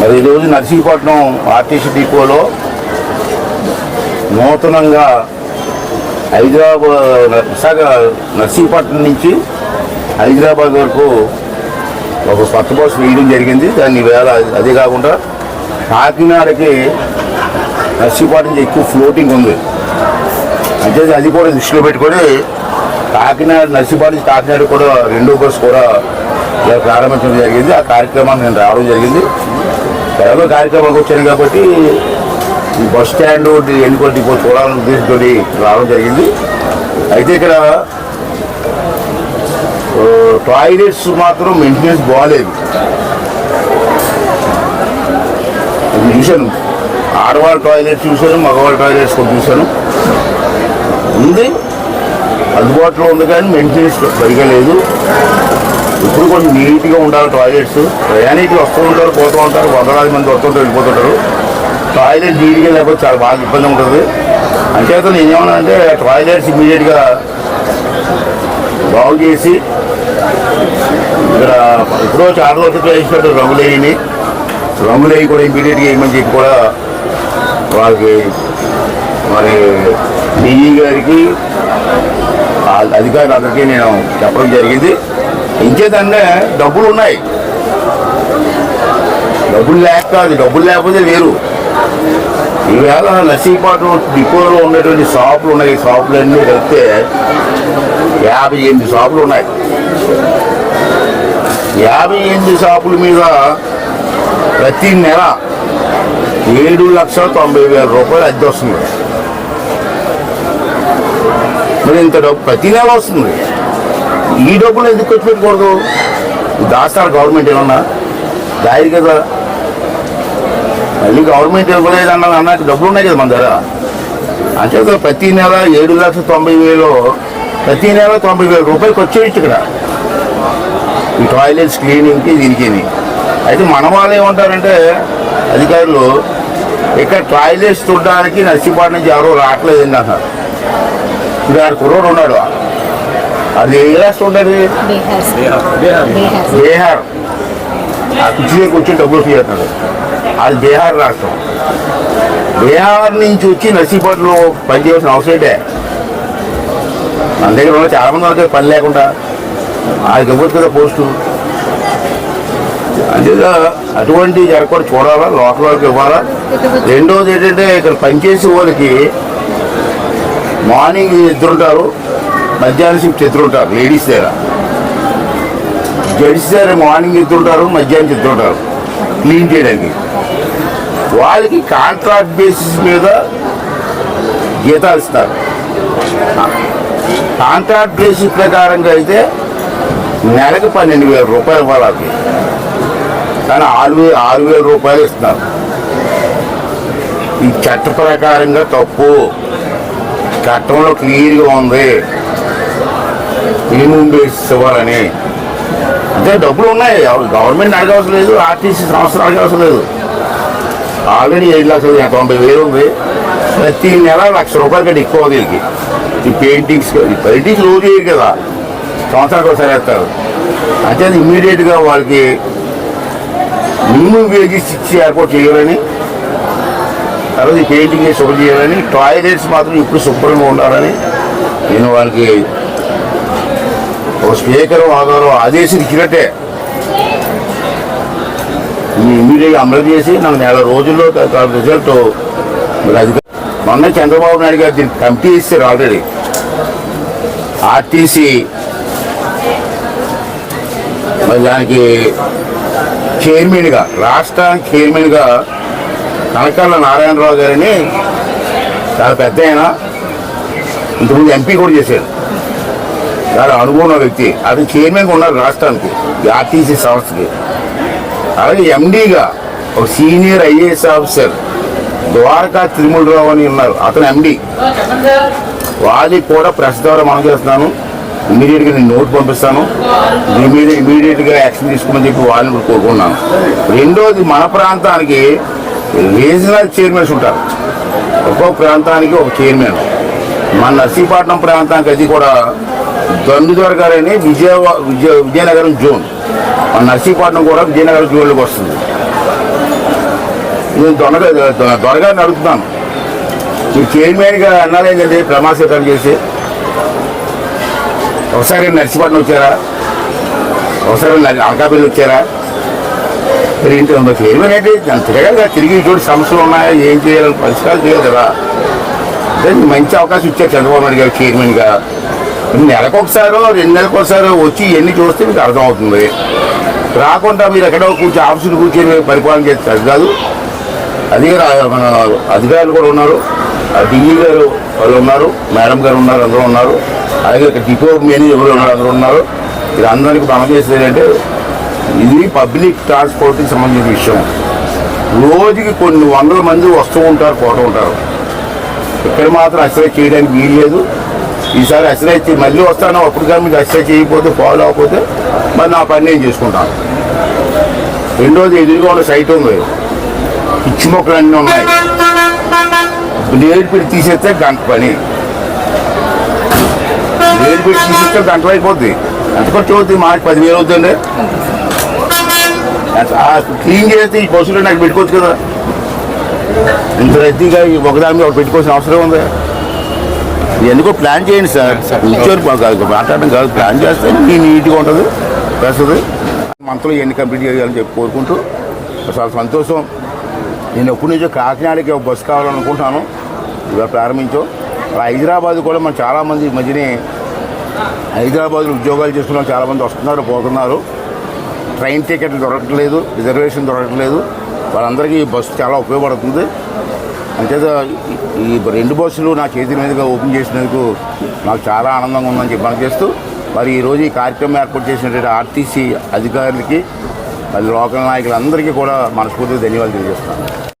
మరి ఈరోజు నర్సీపట్నం ఆర్టీసీ డిపోలో నూతనంగా హైదరాబాద్ విశాఖ నర్సీపట్నం నుంచి హైదరాబాద్ వరకు ఒక కొత్త బస్సు వేయడం జరిగింది. దాన్ని వేళ అదే కాకుండా కాకినాడకి నర్సీపట్నం నుంచి ఎక్కువ ఫ్లోటింగ్ ఉంది. అంటే అది కూడా దృష్టిలో పెట్టుకొని కాకినాడ నర్సీపట్నం నుంచి కాకినాడ కూడా రెండో బస్సు కూడా ప్రారంభించడం జరిగింది. ఆ కార్యక్రమాన్ని నేను రావడం జరిగింది. ఎలాగో కార్యక్రమానికి వచ్చాను కాబట్టి ఈ బస్ స్టాండ్ ఎన్నికల డిపో చూడాలని ఉద్దేశంతో రావడం జరిగింది. అయితే ఇక్కడ టాయిలెట్స్ మాత్రం మెయింటెనెన్స్ బాగాలేదు చూశాను. ఆడవాళ్ళ టాయిలెట్ చూశాను మగవాళ్ళ టాయిలెట్స్ కూడా చూశాను. ఉంది. అందుబాటులో ఉంది కానీ మెయింటెనెన్స్ సరిగా లేదు. ఇప్పుడు కొంచెం నీట్గా ఉండాలి టాయిలెట్స్ ప్రయాణికులు వస్తూ ఉంటారు పోతూ ఉంటారు వందలాది మంది వస్తుంటారు వెళ్ళిపోతుంటారు. టాయిలెట్ నీట్గా లేకపోతే చాలా బాగా ఇబ్బంది ఉంటుంది. అంచేత నేను ఏమన్నా అంటే టాయిలెట్స్ ఇమీడియట్గా బాగు చేసి ఇక్కడ ఎప్పుడో చాలా రోజులు వేసినట్టు రంగులేని రంగులేయి కూడా ఇమీడియట్గా ఏమని చెప్పి కూడా వాళ్ళకి మరి డిఈ గారికి అధికారులందరికీ నేను చెప్పడం జరిగింది. ఇంకేదంటే డబ్బులు ఉన్నాయి డబ్బులు లేక కాదు డబ్బులు లేకపోతే వేరు. ఈవేళ లసీపాటు డిపోలో ఉన్నటువంటి షాపులు ఉన్నాయి. షాపులు షాపులన్నీ కలిపితే యాభై ఎనిమిది షాపులు ఉన్నాయి. యాభై ఎనిమిది షాపుల మీద ప్రతి నెల ఏడు లక్షల తొంభై వేల రూపాయలు అద్దె వస్తుంది. మరి ఇంత డబ్బు ప్రతి నెల వస్తుంది. ఈ డబ్బులు ఎందుకు ఖర్చు పెట్టకూడదు? దాస్తారు గవర్నమెంట్ ఏమన్నా? దారి కదా. మళ్ళీ గవర్నమెంట్ ఇవ్వలేదన్న అన్నట్టు డబ్బులు ఉన్నాయి కదా మన దగ్గర. అంతే ప్రతి నెల ఏడు లక్షల తొంభై వేలు ప్రతి నెల తొంభై వేల రూపాయలు ఖర్చు చేయొచ్చు ఇక్కడ. ఈ టాయిలెట్స్ క్లీనింగ్కి దీనికి అయితే మన వాళ్ళు ఏమంటారంటే అధికారులు ఇక్కడ టాయిలెట్స్ చూడడానికి నర్సీపాటు నుంచి ఎవరో రావట్లేదండి అంటారు ఇప్పుడు ఆడ కుర్రోడు ఉన్నాడు. అది ఏ రాష్ట్రం ఉండేది? బీహార్. బీహార్. బీహార్. ఆ కుర్చీ కూర్చొని డబ్బులు ఫీ అవుతుంది అది బీహార్ రాష్ట్రం. బీహార్ నుంచి వచ్చి నర్సీపట్నం పనిచేయాల్సిన అవసరం ఏంటే? మన దగ్గర ఉన్న చాలా మంది వాళ్ళకి పని లేకుండా అది ఇవ్వచ్చు కదా పోస్టు. అంతేగా అటువంటి జరగకుండా చూడాలా లోకల్ వాళ్ళకి ఇవ్వాలా? రెండోది ఏంటంటే ఇక్కడ పనిచేసే వాళ్ళకి మార్నింగ్ ఇద్దరుంటారు మధ్యాహ్నం షిఫ్ట్ ఇద్దరుంటారు లేడీస్ దగ్గర. జడ్స్ దగ్గర మార్నింగ్ ఇద్దరుంటారు మధ్యాహ్నం ఇద్దరుంటారు క్లీన్ చేయడానికి. వాళ్ళకి కాంట్రాక్ట్ బేసిస్ మీద జీతాలు ఇస్తారు. కాంట్రాక్ట్ బేసిస్ ప్రకారంగా అయితే నెలకు పన్నెండు వేల రూపాయలు వాళ్ళకి కానీ ఆరు వేలు ఆరు వేల రూపాయలు ఇస్తున్నారు. ఈ చట్ట ప్రకారంగా తప్పు. చట్టంలో క్లియర్గా ఉంది. మినిమం బేసిస్ ఇవ్వాలని అంటే డబ్బులు ఉన్నాయి ఎవరు గవర్నమెంట్ అడగవసరం లేదు ఆర్టీసీ సంస్థలు అడగవసరం లేదు. ఆల్రెడీ ఏడు లక్షలు తొంభై వేలు ఉంది. ప్రతి నెల లక్ష రూపాయల కంటే ఎక్కువ దీనికి. ఈ పెయింటింగ్స్ ఈ పెయింటింగ్స్ రోజు చేయరు కదా. సంవత్సరానికి ఒకసారి వేస్తారు. అంటే అది ఇమ్మీడియట్గా వాళ్ళకి మినిమం వేజెస్ ఇచ్చి ఏర్పాటు చేయాలని తర్వాత ఈ పెయింటింగ్ వేసి శుభ్రం చేయాలని టాయిలెట్స్ మాత్రం ఇప్పుడు శుభ్రంగా ఉండాలని నేను వాళ్ళకి ఒక స్పీకర్ ఆధారం ఆదేశం ఇచ్చినట్టే. ఇమీడియట్గా అమలు చేసి నాకు నెల రోజుల్లో రిజల్ట్ మరి అది మొన్న చంద్రబాబు నాయుడు గారు దీనికి కమిటీ ఇస్తారు ఆల్రెడీ. ఆర్టీసీ మరి దానికి చైర్మన్గా రాష్ట్రానికి చైర్మన్గా కనకాల నారాయణరావు గారిని చాలా పెద్ద ఆయన. ఇంతకుముందు ఎంపీ కూడా చేశాడు. దాని అనుభవం ఉన్న వ్యక్తి. అతను చైర్మన్గా ఉన్నారు రాష్ట్రానికి ఆర్టీసీ సంస్థకి. అలాగే ఎండీగా ఒక senior IAS officer Dwaraka Tirumalarao అని ఉన్నారు. అతను ఎండి. వాళ్ళకి కూడా ప్రెస్ ద్వారా మనం చేస్తున్నాను. ఇమీడియట్గా నేను నోట్ పంపిస్తాను. దీని మీద ఇమీడియట్గా యాక్షన్ తీసుకోమని చెప్పి వాళ్ళని కూడా కోరుకున్నాను రెండోది మన ప్రాంతానికి రీజనల్ చైర్మన్స్ ఉంటారు. ఒక్కో ప్రాంతానికి ఒక చైర్మన్. మన నర్సీపట్నం ప్రాంతానికి అది కూడా దండుదొర గారని విజయవా విజయ విజయనగరం జోన్. మన నర్సీపట్నం కూడా విజయనగరం జోన్లోకి వస్తుంది. నేను దొంగ దొరగారిని అడుగుతున్నాను ఈ చైర్మన్గా అన్నారు ఏంటంటే ప్రమాణ చేసి ఒకసారి నర్సీపట్నం వచ్చారా? ఒకసారి అనకాపల్లి వచ్చారా? మరి ఇంటి చైర్మన్ ఏంటి? దాన్ని తిరగాలి తిరిగి ఇటువంటి సమస్యలు ఉన్నాయా ఏం చేయాలని పరిష్కారం చేయాలి కదా మంచి అవకాశం ఇచ్చారు చంద్రబాబు నాయుడు గారు చైర్మన్గా. నెలకొకసారో రెండు నెలలకు ఒకసారో వచ్చి ఎన్ని చూస్తే మీకు అర్థమవుతుంది. రాకుండా మీరు ఎక్కడో కూర్చో ఆఫీసులు కూర్చొని పరిపాలన చేస్తే అది కాదు. అది మన అధికారులు కూడా ఉన్నారు. డిఈ గారు వాళ్ళు ఉన్నారు. మేడం గారు ఉన్నారు. అందరూ ఉన్నారు. అలాగే ఇక్కడ డిపో మేనేజర్ ఎవరు ఉన్నారు? అందరూ ఉన్నారు. ఇది అందరికీ మనం చేసేది అంటే ఇది పబ్లిక్ ట్రాన్స్పోర్ట్కి సంబంధించిన విషయం. రోజుకి కొన్ని వందల మంది వస్తూ ఉంటారు పోతూ ఉంటారు. ఇక్కడ మాత్రం అసలు చేయడానికి వీలు లేదు. ఈసారి అసలు మళ్ళీ వస్తాను అప్పుడు కానీ మీకు అసలు చేయకపోతే ఫాలో అవ్వకపోతే మరి నా పని నేను చేసుకుంటాను. రెండోది ఎదురుగా ఉన్న సైట్ ఉంది. పిచ్చి మొక్కలు అన్నీ ఉన్నాయి. నేర్పిడి తీసేస్తే గంట పని. నేర్పిడి తీసేస్తే గంటలు అయిపోద్ది. ఎంత ఖర్చు అవుతుంది? మాకు పదివేలు అవుతుంది క్లీన్ చేస్తే ఈ పశువులు నాకు పెట్టుకోవచ్చు కదా. ఇంత రద్దీగా ఈ ఒకదాని మీద ఒకటి పెట్టుకోవాల్సిన అవసరం ఉంది? ఎందుకో ప్లాన్ చేయండి సార్. కూర్చొని మాకు మాట్లాడడం కాదు. ప్లాన్ చేస్తే మీ నీట్గా ఉంటుంది. వస్తుంది మంత్లో ఎన్ని కంప్లీట్ చేయాలని చెప్పి కోరుకుంటూ చాలా సంతోషం. నేను ఎప్పటి నుంచో కాకినాడకి ఒక బస్సు కావాలనుకుంటున్నాను. ఇవాళ ప్రారంభించాం. అలా హైదరాబాద్ కూడా మనం చాలామంది ఈ మధ్యనే హైదరాబాద్లో ఉద్యోగాలు చేసుకున్న చాలామంది వస్తున్నారు పోతున్నారు. ట్రైన్ టికెట్లు దొరకట్లేదు రిజర్వేషన్ దొరకట్లేదు. వాళ్ళందరికీ ఈ బస్సు చాలా ఉపయోగపడుతుంది. అంతేత ఈ రెండు బస్సులు నా చేతి మీదుగా ఓపెన్ చేసినందుకు నాకు చాలా ఆనందంగా ఉందని చెప్పి మనం చేస్తూ మరి ఈరోజు ఈ కార్యక్రమం ఏర్పాటు చేసినటువంటి ఆర్టీసీ అధికారులకి మరి లోకల్ నాయకులందరికీ కూడా మనస్ఫూర్తిగా ధన్యవాదాలు తెలియజేస్తున్నాను.